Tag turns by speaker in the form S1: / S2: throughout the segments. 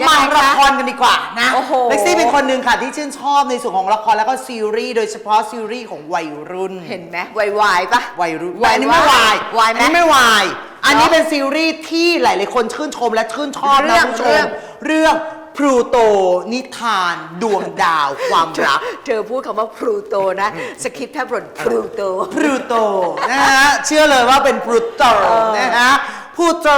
S1: ยัง
S2: มา
S1: ไงคะ
S2: ละครกันดีกว่านะ
S1: โอ้โห
S2: เล็กซี่เป็นคนหนึ่งค่ะที่ชื่นชอบในส่วนของละครแล้วก็ซีรีส์โดยเฉพาะซีรีส์ของวัยรุ่น
S1: เห็นไหมวายวายปะ
S2: วัยรุ่น
S1: วาย
S2: อันนี้ไม่วายวา
S1: ยไหม
S2: อันนี้ไม่วาย อันนี้
S1: เนอะ
S2: เป็นซีรีส์ที่หลายๆคนชื่นชมและชื่นชอบ
S1: เรื่
S2: นะ
S1: อง
S2: คุณผู้ช
S1: เรื่
S2: ม
S1: อง
S2: เรื่องพลูโตนิทานดวงดาวความรัก
S1: เธอพูดคำว่าพลูโตนะ สคริปต์แทบหล่นพลูโต
S2: พลูโตนะฮะ เชื่อเลยว่าเป็นพลูโต
S1: เออ
S2: นะฮะ พลูโต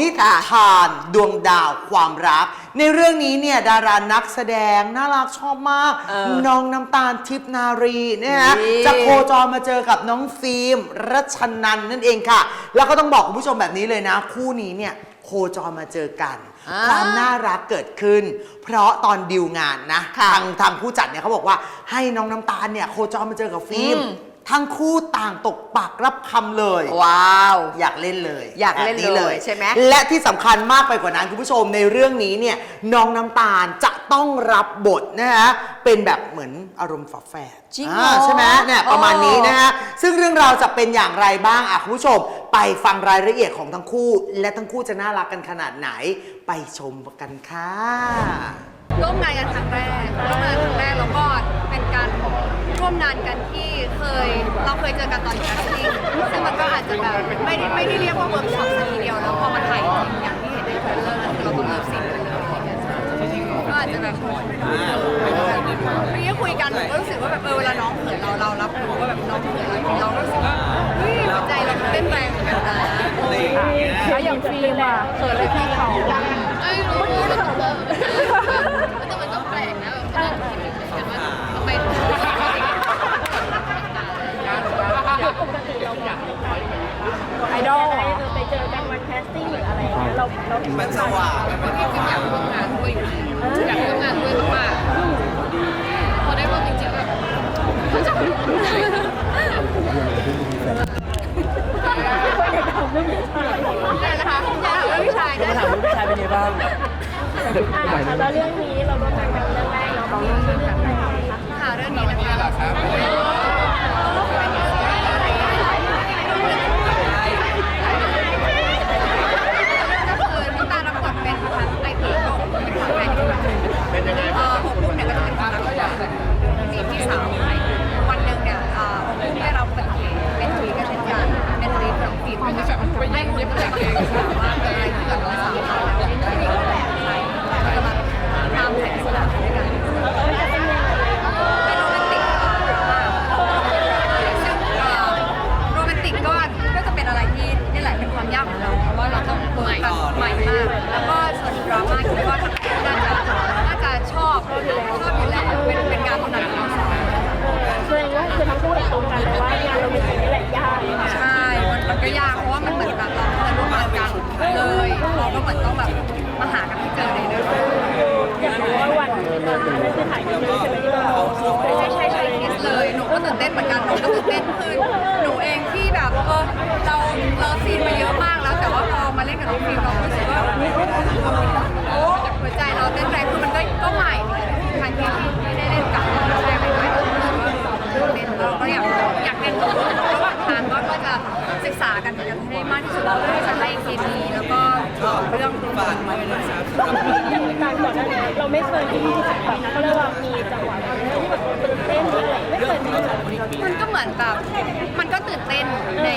S2: นิทานดวงดาวความรัก ในเรื่องนี้เนี่ยดารานักแสดงน่ารักชอบมาก
S1: เออ
S2: น้องน้ำตาลทิพย์นารีเนี่ยฮะ
S1: นี่
S2: จะโคจรมาเจอกับน้องฟิล์มรัชนันนั่นเองค่ะ แล้วก็ต้องบอกคุณผู้ชมแบบนี้เลยนะ คู่นี้เนี่ยโคจรมาเจอกัน
S1: อ่า
S2: ความน่ารักเกิดขึ้น เพราะตอนดิวงานนะ
S1: ค่ะ
S2: ทางทางผู้จัดเนี่ยเขาบอกว่าให้น้องน้ำตาลเนี่ยโคจรมาเจอกับฟิล์ม
S1: อืม
S2: ทั้งคู่ต่างตกปากรับคำเลย
S1: ว้าว
S2: อยากเล่นเลย
S1: อยากเล่น
S2: แบบ
S1: เลยใช่ไหม
S2: และที่สำคัญมากไปกว่านั้นคุณผู้ชมในเรื่องนี้เนี่ยน้องน้ำตาลจะต้องรับบทนะฮะเป็นแบบเหมือนอารมณ์ฝาแฝด
S1: จริงเหรอ
S2: อ่าใช่ไหมเนี่ยประมาณนี้นะฮะซึ่งเรื่องราวจะเป็นอย่างไรบ้างอะคุณผู้ชม ไปฟังรายละเอียดของทั้งคู่ และทั้งคู่จะน่ารักกันขนาดไหน ไปชมกันค่ะ
S3: ร่วมงานกันครั้งแรกร่วมงานครั้งแรกแล้วก็เป็นการร่วมงานกันที่เค ยเราเคยเจอกันตอนแคสติ้งซึ่งมันก็อาจจะแบบไม่ได้ไม่ได้เรียกว่าเวิร์กช็อปสักทีเดียวแล้วพอมาถ่ายจริงอย่างที่เห็นในเทรลเลอร์เราต้องเลิฟซีนกันเลยอะไรอย่างเงี้ยก็อาจจะแบบเมื่อกี้คุยกันหนูก็รู้สึกว่าแบบเออเวลาน้องเขินเราเรารับรู้ว่าแบบน้องเขินเราเราก็รู้สึกว่าเฮ้ยหัวใจเราเต้นแรงเหมือนกันนะ
S4: แล้วอย่างฟิล์มอะเขินเลยพี่เขา
S3: ไอ้รู้มันต้องเลิกแต่มันต้องแปลกนะแบบนั่งคิดถึงเหมือนกันว่าทำไมถึง
S4: ไอดอลไปเจอกันวันแคสติ้งหรืออะไรอย่าง เราเราเห็นมันสว่าง
S3: จริงๆอยากร่วมงานด้วยอยู่แล้วอยากร่วมงานด้วยมากๆพอได้ร่วมจริงๆแบบเขาจะได้นะคะอยากถามเรื่องพี่ชายได้
S5: ถามว่าพี่ชายเป็นยังไงบ้าง
S4: แล้วเรื่องนี้เราร่วมงานกันเรื่องแรกเนาะของเรื่องเรื่องแรกนะคะ
S3: ค่ะเรื่องนี้นะคะ อันนั้นคือ
S4: ถ่ายที่นี่ใช่ไหมที่เรา
S3: ใช่ใช่ใช่คิดเลย หนูก็ตื่นเต้นเหมือนกัน หนูก็ตื่นเต้นคือหนูเองที่แบบเออเราเราซีนมาเยอะมากแล้ว แต่ว่าพอมาเล่นกับน้องฟิล์มเรารู้สึกว่าโอ้หัวใจเราเต้นแรงคือมันก็ก็ใหม่ครั้งที่ที่ได้เล่นกับน้องแรกใหม่ๆเรารู้สึกว่าตื่นเต้นเราก็อยากอยากเล่นระหว่างทางก็ก็จะศึกษากันให้ได้มากที่สุดเราเพื่อจะให้เคมีแล้วก็เรื่องฝากไว้เลยครับ
S4: จากการก่อนหน้านี้เราไม่เคยมี เหมื
S3: อนแบบมันก็ตื่นเต้นใน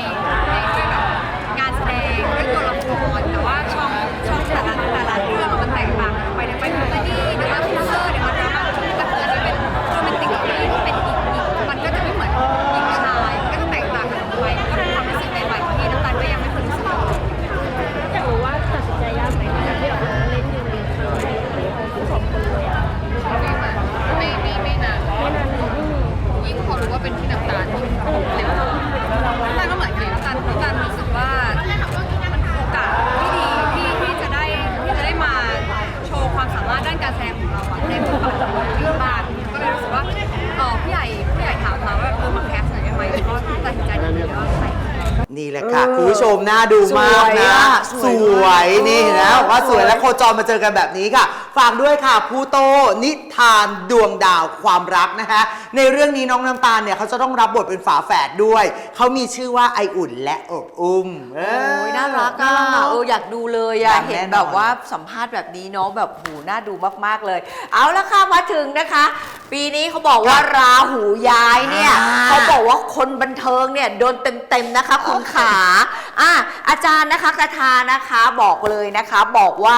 S2: นี่แหละค่ะ
S1: เออ
S2: คุณผู้ชมน่าดูมาก
S1: สวย
S2: นะ
S1: อะ
S2: ส
S1: สวย
S2: วย
S1: มาก
S2: นี่เห็นะ
S1: เออ
S2: ว่าสวย
S1: สวย
S2: และโคจรมาเจอกันแบบนี้ค่ะฝากด้วยค่ะพูโตนิทานดวงดาวความรักนะคะ ในเรื่องนี้น้องน้ำตาลเนี่ยเขาจะต้องรับบทเป็นฝาแฝดด้วย เขามีชื่อว่าไออุ่นและอบอุ้มเโอ้
S1: ยน่ารักอะ
S2: เน
S1: เอออยากดูเลยอะ
S2: ดังแน่นอน
S1: เห็นแบบว่าสัมภาษณ์แบบนี้เนาะแบบหูน่าดูมากๆเลย เอาละค่ะมาถึงนะคะ ปีนี้เขาบอกว่าราหูย้ายเนี่ย
S2: อ่า
S1: เขาบอกว่าคนบันเทิงเนี่ยโดนเต็มๆนะคะคุณขาอะอาจารย์นะคะคาทานะคะบอกเลยนะคะ บอกว่า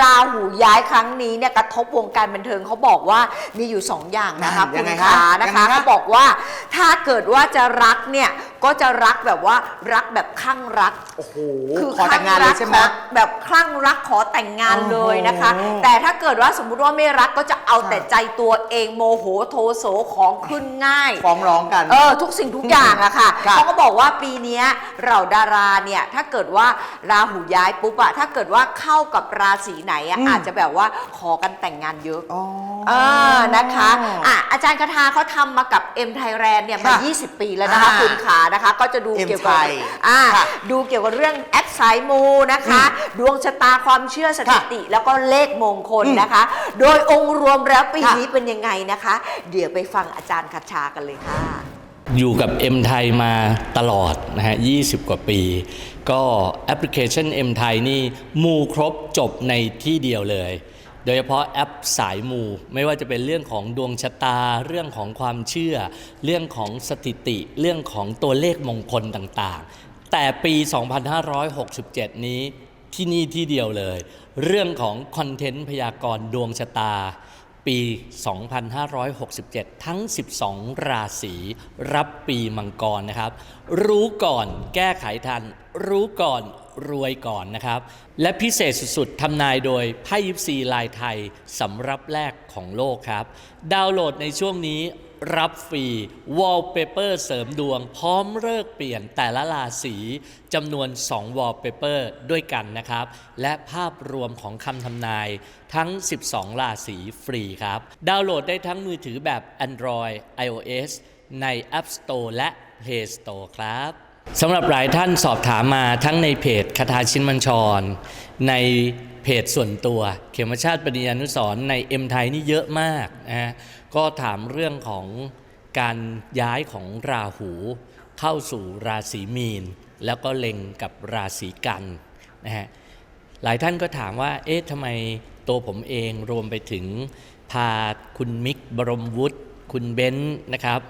S1: ราหูย้ายครั้งนี้เนี่ยกระทบวงการบันเทิงเขาบอกว่ามีอยู่สองอย่างนะคะ
S2: ยั
S1: คุ
S2: ง
S1: ณ
S2: ไงคะ
S1: ขานะ
S2: ยังไง
S1: คะ
S2: คะ
S1: เขาบอกว่าถ้าเกิดว่าจะรักเนี่ย ก็จะรักแบบว่ารักแบบคลั่งรัก
S2: โอ้โห
S1: คือ
S2: ขอแต่งงานเลยใช่ไหม
S1: คลั่รักขอแบบคลั่งรักขอแต่งงานเลยนะคะ
S2: โอ้โห
S1: แต่ถ้าเกิดว่าสมมุติว่าไม่รักก็จะเอาแต่ใจตัวเองโมโหโทโสของขึ้นง่าย
S2: ฟ้องร้องกัน
S1: เออทุกสิ่งทุกอย่างอะค่ะ
S2: ครับ
S1: เขาก็บอกว่าปีเนี้ยเราดาราเนี่ยถ้าเกิดว่าราหูย้ายปุ๊บอะถ้าเกิดว่าเข้ากับราศีไหนอะ
S2: อืม
S1: อาจจะแบบว่าขอกันแต่งงานเยอะ
S2: อ๋อ
S1: เออนะคะอะอาจารย์คาทาเขาทำมากับ M Thailand เนี่ยมา
S2: ค่ะ
S1: 20 ปีแล้วนะคะ
S2: อ่า
S1: คุณขานะคะ ก็จะดู
S2: M
S1: เกี่ยวกับ
S2: Thai
S1: อ่า
S2: ค่ะ
S1: ดูเกี่ยวกับเรื่องแอปสายมูนะคะ ดวงชะตาความเชื่อสถิติ แล้วก็เลขมงคล
S2: อืม
S1: นะคะ โดยองค์รวมแล้วปี
S2: ค่ะ
S1: นี้เป็นยังไงนะคะ เดี๋ยวไปฟังอาจารย์คาชากันเลยค่ะ
S5: อยู่กับ M ไทยมาตลอดนะฮะ 20 กว่าปี ก็แอปพลิเคชัน M ไทยนี่มูครบจบในที่เดียวเลย โดยเฉพาะแอปสายมู ไม่ว่าจะเป็นเรื่องของดวงชะตา เรื่องของความเชื่อ เรื่องของสถิติ เรื่องของตัวเลขมงคลต่างๆ แต่ปี 2567 นี้ที่นี่ที่เดียวเลย เรื่องของคอนเทนต์พยากรณ์ดวงชะตา ปี 2567 ทั้ง 12 ราศีรับปีมังกรนะครับ รู้ก่อนแก้ไขทัน รู้ก่อนรวยก่อนนะครับ และพิเศษสุดๆทำนายโดยไพ่ยิปซีลายไทยสำรับแรกของโลกครับ ดาวน์โหลดในช่วงนี้รับฟรีวอลเปเปอร์เสริมดวง พร้อมเลิกเปลี่ยนแต่ละราศีจำนวน 2วอลเปเปอร์ด้วยกันนะครับ และภาพรวมของคำทำนายทั้ง 12 ราศีฟรีครับ ดาวน์โหลดได้ทั้งมือถือแบบ Android iOS ใน App Store และ Play Store ครับ สำหรับหลายท่านสอบถามมาทั้งในเพจคาทาชินมัญชร ในเพจส่วนตัว เขมชาติปริญญานุสรณ์ในเอ็มไทยนี่เยอะมากนะฮะก็ถามเรื่องของการย้ายของราหูเข้าสู่ราศีมีน แล้วก็เล็งกับราศีกันนะฮะหลายท่านก็ถามว่า เอ๊ะทำไมตัวผมเองรวมไปถึงพาคุณมิกบรมวุฒิคุณเบนซ์นะครับ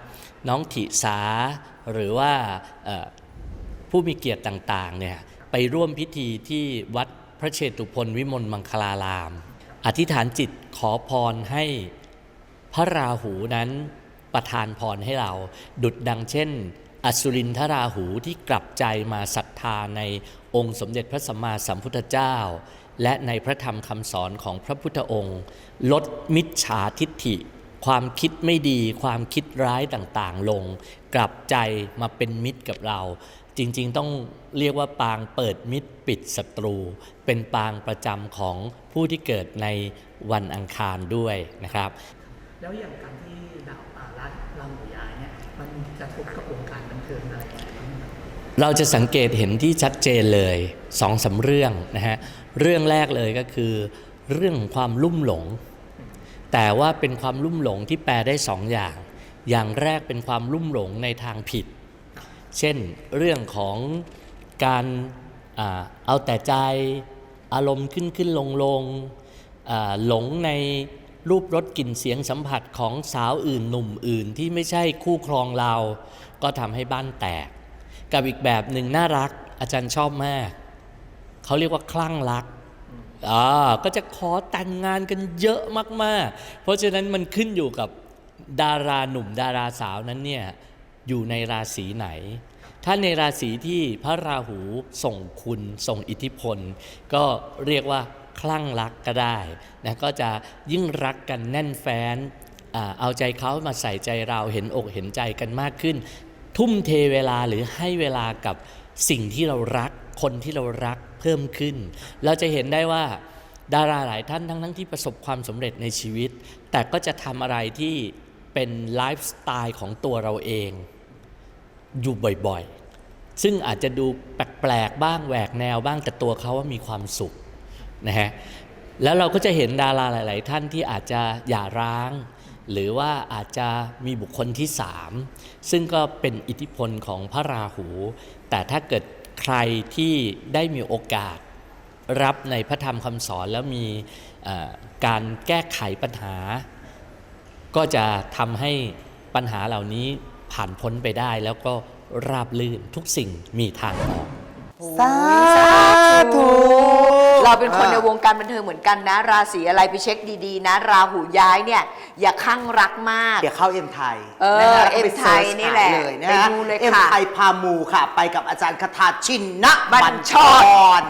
S5: น้องถิสาหรือว่า ผู้มีเกียรติต่างๆเนี่ยไปร่วมพิธีที่วัดพระเชตุพนวิมลมังคลาราม อธิษฐานจิตขอพรให้พระราหูนั้นประทานพรให้เรา ดุดดังเช่น อสุรินทราหูที่กลับใจมาศรัทธาในองค์สมเด็จพระสัมมาสัมพุทธเจ้า และในพระธรรมคำสอนของพระพุทธองค์ ลดมิจฉาทิฏฐิ ความคิดไม่ดี ความคิดร้ายต่างๆ ลง กลับใจมาเป็นมิตรกับเรา จริงๆ ต้องเรียกว่าปางเปิดมิตรปิดศัตรู เป็นปางประจำของผู้ที่เกิดในวันอังคารด้วยนะครับ
S6: แล้วอย่างการที่ดาวอ่ารัฐราหูย้ายเนี่ยมันจะทบกับวงการบันเทิงอะไรยังไงบ้างไหม
S5: เราจะสังเกตเห็นที่ชัดเจนเลยสองสามเรื่องนะฮะเรื่องแรกเลยก็คือ เรื่องของความลุ่มหลง แต่ว่าเป็นความลุ่มหลงที่แปลได้สองอย่าง อย่างแรกเป็นความลุ่มหลงในทางผิด เช่นเรื่องของการอเอาแต่ใจอารมณ์ขึ้นขึ้นลงลงหลงในรูปรสกลิ่นเสียงสัมผัสของสาวอื่นหนุ่มอื่นที่ไม่ใช่คู่ครองเรา ก็ทำให้บ้านแตก กับอีกแบบหนึ่งน่ารักอาจารย์ชอบมาก เขาเรียกว่าคลั่งรักอ่าก็จะขอแต่งงานกันเยอะมากๆ เพราะฉะนั้นมันขึ้นอยู่กับดาราหนุ่มดาราสาวนั้นเนี่ย อยู่ในราศีไหน ถ้าในราศีที่พระราหูส่งคุณส่งอิทธิพล ก็เรียกว่าคลั่งรักก็ได้นะก็จะยิ่งรักกันแน่นแฟ้นเอาใจเขามาใส่ใจเราเห็นอกเห็นใจกันมากขึ้น ทุ่มเทเวลาหรือให้เวลากับสิ่งที่เรารักคนที่เรารักเพิ่มขึ้น เราจะเห็นได้ว่าดาราหลายท่านทั้งทั้งที่ประสบความสำเร็จในชีวิต แต่ก็จะทำอะไรที่เป็นไลฟ์สไตล์ของตัวเราเอง อยู่บ่อยๆ ซึ่งอาจจะดูแปลกๆบ้างแหวกแนวบ้างแต่ตัวเขาว่ามีความสุขนะฮะแล้วเราก็จะเห็นดาราหลาย ๆ ท่านที่อาจจะหย่าร้าง หรือว่าอาจจะมีบุคคลที่สามซึ่งก็เป็นอิทธิพลของพระราหู แต่ถ้าเกิดใครที่ได้มีโอกาสรับในพระธรรมคำสอนแล้วมีการแก้ไขปัญหา ก็จะทำให้ปัญหาเหล่านี้ ผ่านพ้นไปได้แล้วก็ราบลื่นทุกสิ่งมีทางออก
S2: สาธุ
S1: เราเป็นคนในวงการบันเทิงเหมือนกันนะ ราศีอะไรไปเช็คดีๆ นะ ราหูย้ายเนี่ย อย่าคั่งรักมาก
S2: อย่าเข้าเอ็มไทย
S1: เออเอ็ม
S2: ไท
S1: ยนี่แหละ
S2: เลยนะ
S1: ไปดูเลยค่ะ
S2: เอ็มไทยพามูค่ะ ไปกับอาจารย์คาถาชินน
S1: บัญช
S2: ร